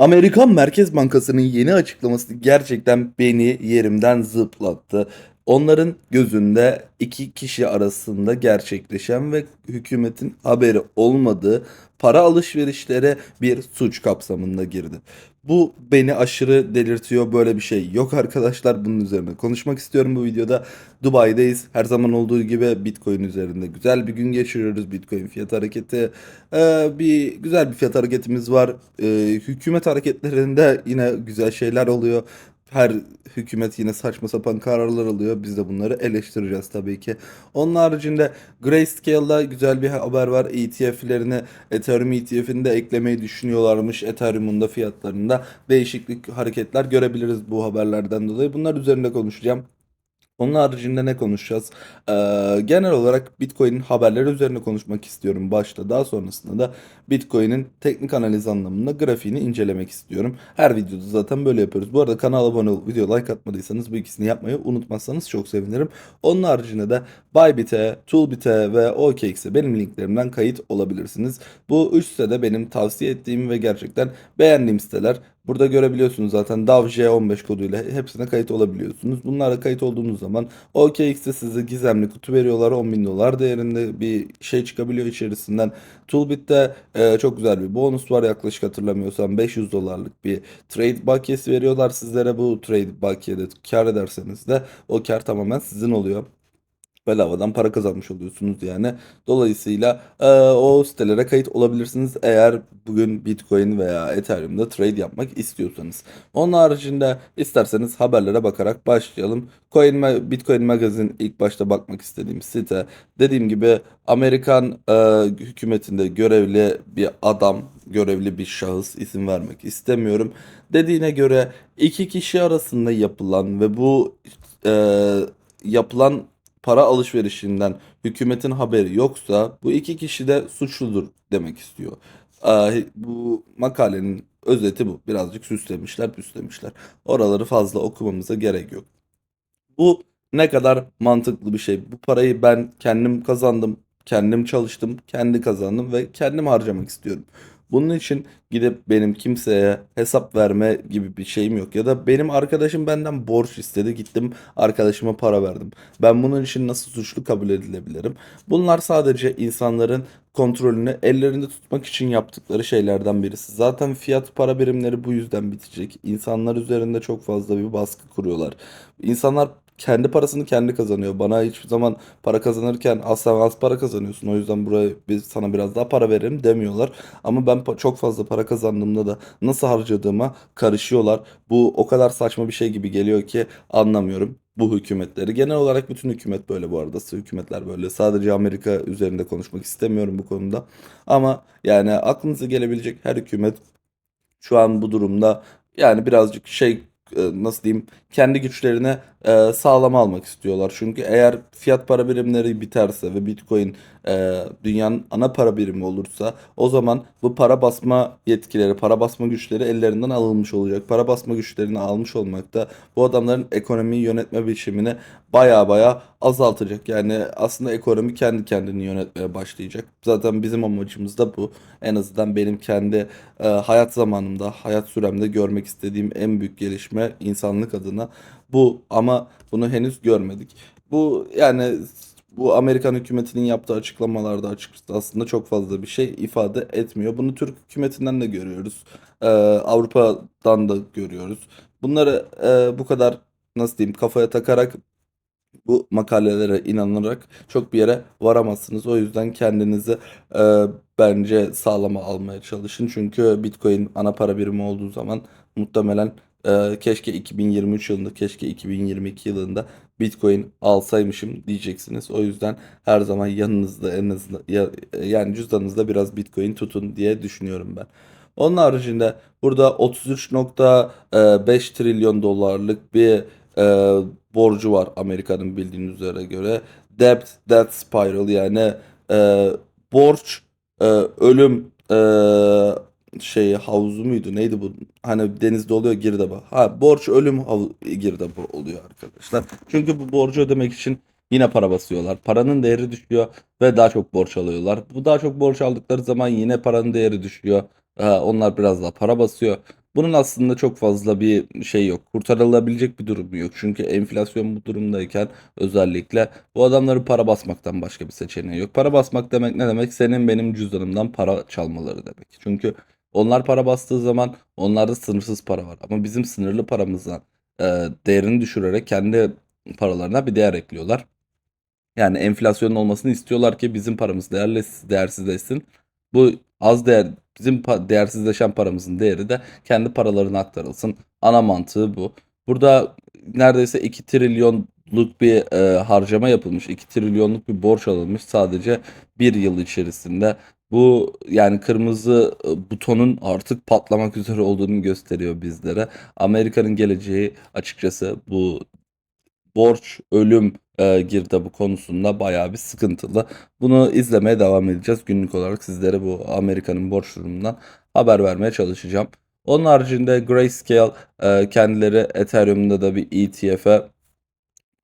Amerikan Merkez Bankası'nın yeni açıklaması gerçekten beni yerimden zıplattı. Onların gözünde iki kişi arasında gerçekleşen ve hükümetin haberi olmadığı para alışverişlere bir suç kapsamında girdi. Bu beni aşırı delirtiyor. Böyle bir şey yok arkadaşlar. Bunun üzerine konuşmak istiyorum bu videoda. Dubai'deyiz. Her zaman olduğu gibi Bitcoin üzerinde güzel bir gün geçiriyoruz. Bitcoin fiyat hareketi ee, bir güzel bir fiyat hareketimiz var. Ee, hükümet hareketlerinde yine güzel şeyler oluyor. Her hükümet yine saçma sapan kararlar alıyor. Biz de bunları eleştireceğiz tabii ki. Onun haricinde Grayscale'da güzel bir haber var. ETF'lerini Ethereum ETF'ini de eklemeyi düşünüyorlarmış. Ethereum'un da fiyatlarında değişiklik hareketler görebiliriz bu haberlerden dolayı. Bunlar üzerinde konuşacağım. Onun haricinde ne konuşacağız? Ee, genel olarak Bitcoin'in haberleri üzerine konuşmak istiyorum başta. Daha sonrasında da Bitcoin'in teknik analiz anlamında grafiğini incelemek istiyorum. Her videoda zaten böyle yapıyoruz. Bu arada kanala abone olup video like atmadıysanız bu ikisini yapmayı unutmazsanız çok sevinirim. Onun haricinde de Bybit'e, Toolbit'e ve OKX'e benim linklerimden kayıt olabilirsiniz. Bu üç sitede benim tavsiye ettiğim ve gerçekten beğendiğim siteler. Burada görebiliyorsunuz zaten DAVJ15 koduyla hepsine kayıt olabiliyorsunuz. Bunlara kayıt olduğunuz zaman OKX'te size gizemli kutu veriyorlar. 10 bin dolar değerinde bir şey çıkabiliyor içerisinden. Toolbit'te e, çok güzel bir bonus var. Yaklaşık hatırlamıyorsam 500 dolarlık bir trade bakiyesi veriyorlar sizlere. Bu trade bakiyede kar ederseniz de o kar tamamen sizin oluyor bedavadan para kazanmış oluyorsunuz yani. Dolayısıyla e, o sitelere kayıt olabilirsiniz eğer bugün Bitcoin veya Ethereum'da trade yapmak istiyorsanız. Onun haricinde isterseniz haberlere bakarak başlayalım. Coin Bitcoin Magazine ilk başta bakmak istediğim site. Dediğim gibi Amerikan e, hükümetinde görevli bir adam, görevli bir şahıs isim vermek istemiyorum. Dediğine göre iki kişi arasında yapılan ve bu e, yapılan para alışverişinden hükümetin haberi yoksa bu iki kişi de suçludur demek istiyor. Ee, bu makalenin özeti bu. Birazcık süslemişler, püslemişler. Oraları fazla okumamıza gerek yok. Bu ne kadar mantıklı bir şey. Bu parayı ben kendim kazandım, kendim çalıştım, kendi kazandım ve kendim harcamak istiyorum. Bunun için gidip benim kimseye hesap verme gibi bir şeyim yok. Ya da benim arkadaşım benden borç istedi. Gittim arkadaşıma para verdim. Ben bunun için nasıl suçlu kabul edilebilirim? Bunlar sadece insanların kontrolünü ellerinde tutmak için yaptıkları şeylerden birisi. Zaten fiyat para birimleri bu yüzden bitecek. İnsanlar üzerinde çok fazla bir baskı kuruyorlar. İnsanlar kendi parasını kendi kazanıyor. Bana hiçbir zaman para kazanırken asla az para kazanıyorsun. O yüzden buraya biz sana biraz daha para verelim demiyorlar. Ama ben çok fazla para kazandığımda da nasıl harcadığıma karışıyorlar. Bu o kadar saçma bir şey gibi geliyor ki anlamıyorum bu hükümetleri. Genel olarak bütün hükümet böyle bu arada. Hükümetler böyle. Sadece Amerika üzerinde konuşmak istemiyorum bu konuda. Ama yani aklınıza gelebilecek her hükümet şu an bu durumda yani birazcık şey e, nasıl diyeyim kendi güçlerine e, sağlama almak istiyorlar. Çünkü eğer fiyat para birimleri biterse ve Bitcoin e, dünyanın ana para birimi olursa o zaman bu para basma yetkileri, para basma güçleri ellerinden alınmış olacak. Para basma güçlerini almış olmak da bu adamların ekonomiyi yönetme biçimini baya baya azaltacak. Yani aslında ekonomi kendi kendini yönetmeye başlayacak. Zaten bizim amacımız da bu. En azından benim kendi e, hayat zamanımda, hayat süremde görmek istediğim en büyük gelişme insanlık adına bu ama bunu henüz görmedik. Bu yani bu Amerikan hükümetinin yaptığı açıklamalarda açıkçası aslında çok fazla bir şey ifade etmiyor. Bunu Türk hükümetinden de görüyoruz. Ee, Avrupa'dan da görüyoruz. Bunları e, bu kadar nasıl diyeyim kafaya takarak bu makalelere inanarak çok bir yere varamazsınız. O yüzden kendinizi e, bence sağlama almaya çalışın. Çünkü Bitcoin ana para birimi olduğu zaman muhtemelen e, keşke 2023 yılında, keşke 2022 yılında Bitcoin alsaymışım diyeceksiniz. O yüzden her zaman yanınızda en azından ya, yani cüzdanınızda biraz Bitcoin tutun diye düşünüyorum ben. Onun haricinde burada 33.5 trilyon dolarlık bir e, borcu var Amerika'nın bildiğiniz üzere göre. Debt, debt spiral yani e, borç, e, ölüm e, şey havuzu muydu neydi bu? Hani denizde oluyor girdabı. Ha borç ölüm hav- girdabı oluyor arkadaşlar. Çünkü bu borcu ödemek için yine para basıyorlar. Paranın değeri düşüyor ve daha çok borç alıyorlar. Bu daha çok borç aldıkları zaman yine paranın değeri düşüyor. Ha, onlar biraz daha para basıyor. Bunun aslında çok fazla bir şey yok. Kurtarılabilecek bir durum yok. Çünkü enflasyon bu durumdayken özellikle bu adamların para basmaktan başka bir seçeneği yok. Para basmak demek ne demek? Senin benim cüzdanımdan para çalmaları demek. Çünkü onlar para bastığı zaman onlarda sınırsız para var. Ama bizim sınırlı paramızdan e, değerini düşürerek kendi paralarına bir değer ekliyorlar. Yani enflasyonun olmasını istiyorlar ki bizim paramız değerli, değersizleşsin. Bu az değer bizim pa- değersizleşen paramızın değeri de kendi paralarına aktarılsın. Ana mantığı bu. Burada neredeyse 2 trilyonluk bir e, harcama yapılmış. 2 trilyonluk bir borç alınmış sadece bir yıl içerisinde. Bu yani kırmızı e, butonun artık patlamak üzere olduğunu gösteriyor bizlere. Amerika'nın geleceği açıkçası bu borç, ölüm e, girdabı konusunda bayağı bir sıkıntılı. Bunu izlemeye devam edeceğiz. Günlük olarak sizlere bu Amerika'nın borç durumundan haber vermeye çalışacağım. Onun haricinde Grayscale e, kendileri Ethereum'da da bir ETF'e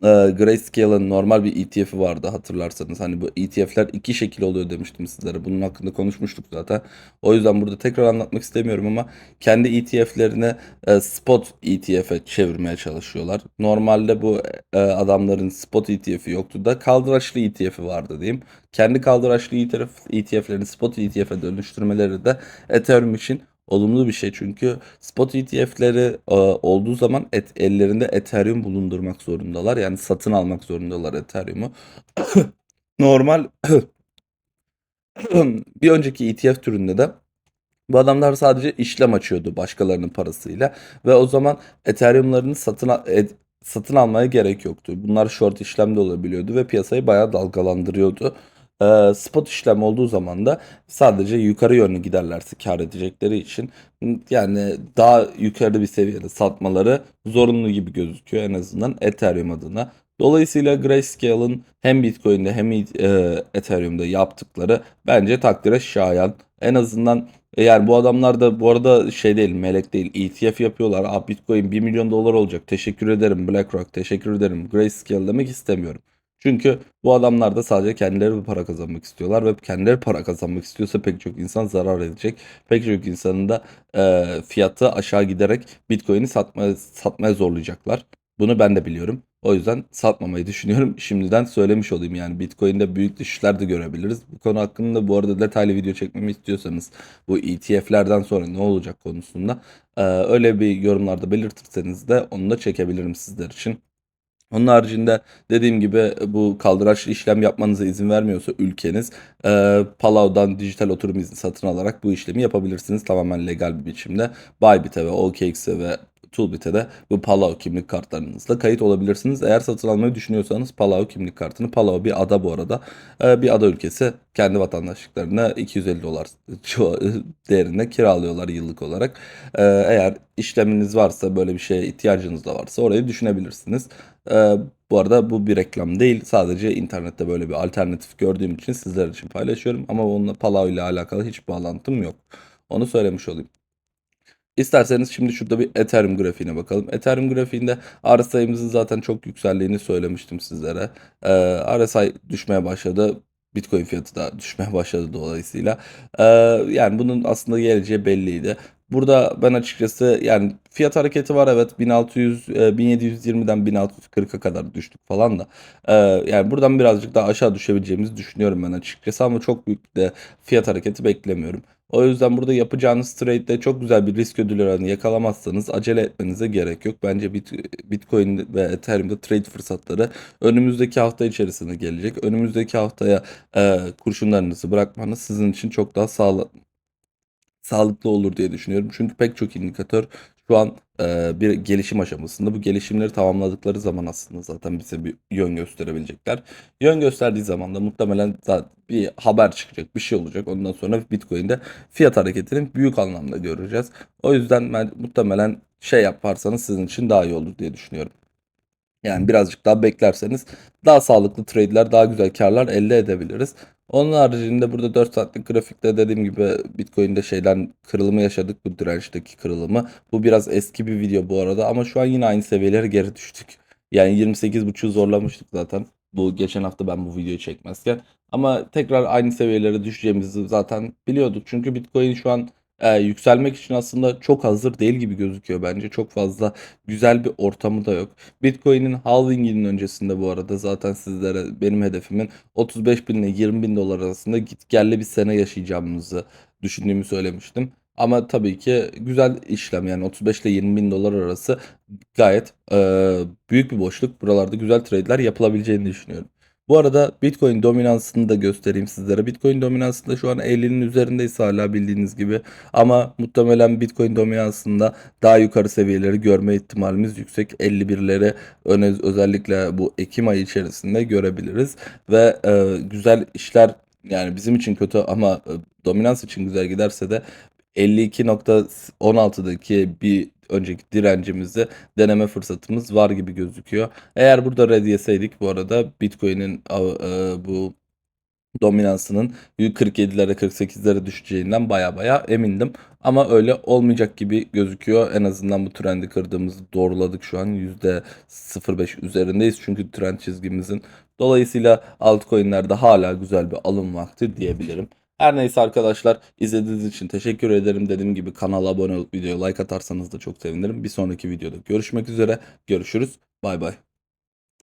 e, Grayscale'ın normal bir ETF'i vardı hatırlarsanız. Hani bu ETF'ler iki şekil oluyor demiştim sizlere. Bunun hakkında konuşmuştuk zaten. O yüzden burada tekrar anlatmak istemiyorum ama kendi ETF'lerini e, spot ETF'e çevirmeye çalışıyorlar. Normalde bu e, adamların spot ETF'i yoktu da kaldıraçlı ETF'i vardı diyeyim. Kendi kaldıraçlı ETF, ETF'lerini spot ETF'e dönüştürmeleri de Ethereum için olumlu bir şey çünkü spot ETF'leri e, olduğu zaman et, ellerinde Ethereum bulundurmak zorundalar. Yani satın almak zorundalar Ethereum'u. Normal bir önceki ETF türünde de bu adamlar sadece işlem açıyordu başkalarının parasıyla ve o zaman Ethereum'larını satın e- satın almaya gerek yoktu. Bunlar short işlem de olabiliyordu ve piyasayı bayağı dalgalandırıyordu. Ee, spot işlem olduğu zaman da sadece yukarı yönlü giderlerse kar edecekleri için yani daha yukarı bir seviyede satmaları zorunlu gibi gözüküyor en azından Ethereum adına. Dolayısıyla Grayscale'ın hem Bitcoin'de hem e, Ethereum'da yaptıkları bence takdire şayan. En azından e, yani bu adamlar da bu arada şey değil, melek değil. ETF yapıyorlar. Aa, Bitcoin 1 milyon dolar olacak. Teşekkür ederim BlackRock. Teşekkür ederim Grayscale demek istemiyorum. Çünkü bu adamlar da sadece kendileri para kazanmak istiyorlar ve kendileri para kazanmak istiyorsa pek çok insan zarar edecek. Pek çok insanın da e, fiyatı aşağı giderek Bitcoin'i satmaya, satmaya zorlayacaklar. Bunu ben de biliyorum. O yüzden satmamayı düşünüyorum. Şimdiden söylemiş olayım yani Bitcoin'de büyük düşüşler de görebiliriz. Bu konu hakkında bu arada detaylı video çekmemi istiyorsanız bu ETF'lerden sonra ne olacak konusunda e, öyle bir yorumlarda belirtirseniz de onu da çekebilirim sizler için. Onun haricinde dediğim gibi bu kaldıraçlı işlem yapmanıza izin vermiyorsa ülkeniz e, Palau'dan dijital oturum izni satın alarak bu işlemi yapabilirsiniz. Tamamen legal bir biçimde Bybit'e ve OKX'e ve Toolbit'e de bu Palau kimlik kartlarınızla kayıt olabilirsiniz. Eğer satın almayı düşünüyorsanız Palau kimlik kartını Palau bir ada bu arada. E, bir ada ülkesi kendi vatandaşlıklarına 250 dolar değerinde kiralıyorlar yıllık olarak. E, eğer işleminiz varsa böyle bir şeye ihtiyacınız da varsa orayı düşünebilirsiniz. Bu arada bu bir reklam değil. Sadece internette böyle bir alternatif gördüğüm için sizler için paylaşıyorum. Ama onunla Palau ile alakalı hiç bağlantım yok. Onu söylemiş olayım. İsterseniz şimdi şurada bir Ethereum grafiğine bakalım. Ethereum grafiğinde RSI'mizin zaten çok yükseldiğini söylemiştim sizlere. Ee, RSI düşmeye başladı. Bitcoin fiyatı da düşmeye başladı dolayısıyla. Ee, yani bunun aslında geleceği belliydi. Burada ben açıkçası yani fiyat hareketi var evet 1600 e, 1720'den 1640'a kadar düştük falan da. Ee, yani buradan birazcık daha aşağı düşebileceğimizi düşünüyorum ben açıkçası ama çok büyük de fiyat hareketi beklemiyorum. O yüzden burada yapacağınız trade'de çok güzel bir risk ödül oranı yakalamazsanız acele etmenize gerek yok. Bence Bitcoin ve Ethereum'da trade fırsatları önümüzdeki hafta içerisinde gelecek. Önümüzdeki haftaya e, kurşunlarınızı bırakmanız sizin için çok daha sağlıklı sağlıklı olur diye düşünüyorum. Çünkü pek çok indikatör şu an e, bir gelişim aşamasında. Bu gelişimleri tamamladıkları zaman aslında zaten bize bir yön gösterebilecekler. Yön gösterdiği zaman da muhtemelen zaten bir haber çıkacak, bir şey olacak. Ondan sonra Bitcoin'de fiyat hareketini büyük anlamda göreceğiz. O yüzden ben muhtemelen şey yaparsanız sizin için daha iyi olur diye düşünüyorum. Yani birazcık daha beklerseniz daha sağlıklı trade'ler, daha güzel karlar elde edebiliriz. Onun haricinde burada 4 saatlik grafikte dediğim gibi Bitcoin'de şeyden kırılımı yaşadık bu dirençteki kırılımı. Bu biraz eski bir video bu arada ama şu an yine aynı seviyelere geri düştük. Yani 28.5'u zorlamıştık zaten. Bu geçen hafta ben bu videoyu çekmezken. Ama tekrar aynı seviyelere düşeceğimizi zaten biliyorduk. Çünkü Bitcoin şu an e, yükselmek için aslında çok hazır değil gibi gözüküyor bence. Çok fazla güzel bir ortamı da yok. Bitcoin'in halvinginin öncesinde bu arada zaten sizlere benim hedefimin 35 bin ile 20 bin dolar arasında gitgelli bir sene yaşayacağımızı düşündüğümü söylemiştim. Ama tabii ki güzel işlem yani 35 ile 20 bin dolar arası gayet e, büyük bir boşluk. Buralarda güzel trade'ler yapılabileceğini düşünüyorum. Bu arada Bitcoin dominansını da göstereyim sizlere. Bitcoin dominansında şu an 50'nin üzerindeyiz hala bildiğiniz gibi. Ama muhtemelen Bitcoin dominansında daha yukarı seviyeleri görme ihtimalimiz yüksek. 51'leri öne, özellikle bu Ekim ayı içerisinde görebiliriz. Ve e, güzel işler yani bizim için kötü ama e, dominans için güzel giderse de 52.16'daki bir önceki direncimizi deneme fırsatımız var gibi gözüküyor. Eğer burada red yeseydik bu arada Bitcoin'in e, bu dominansının 47'lere 48'lere düşeceğinden baya baya emindim. Ama öyle olmayacak gibi gözüküyor. En azından bu trendi kırdığımızı doğruladık şu an. %0.5 üzerindeyiz çünkü trend çizgimizin. Dolayısıyla altcoin'lerde hala güzel bir alım vakti diyebilirim. Her neyse arkadaşlar izlediğiniz için teşekkür ederim. Dediğim gibi kanala abone olup videoya like atarsanız da çok sevinirim. Bir sonraki videoda görüşmek üzere. Görüşürüz. Bay bay.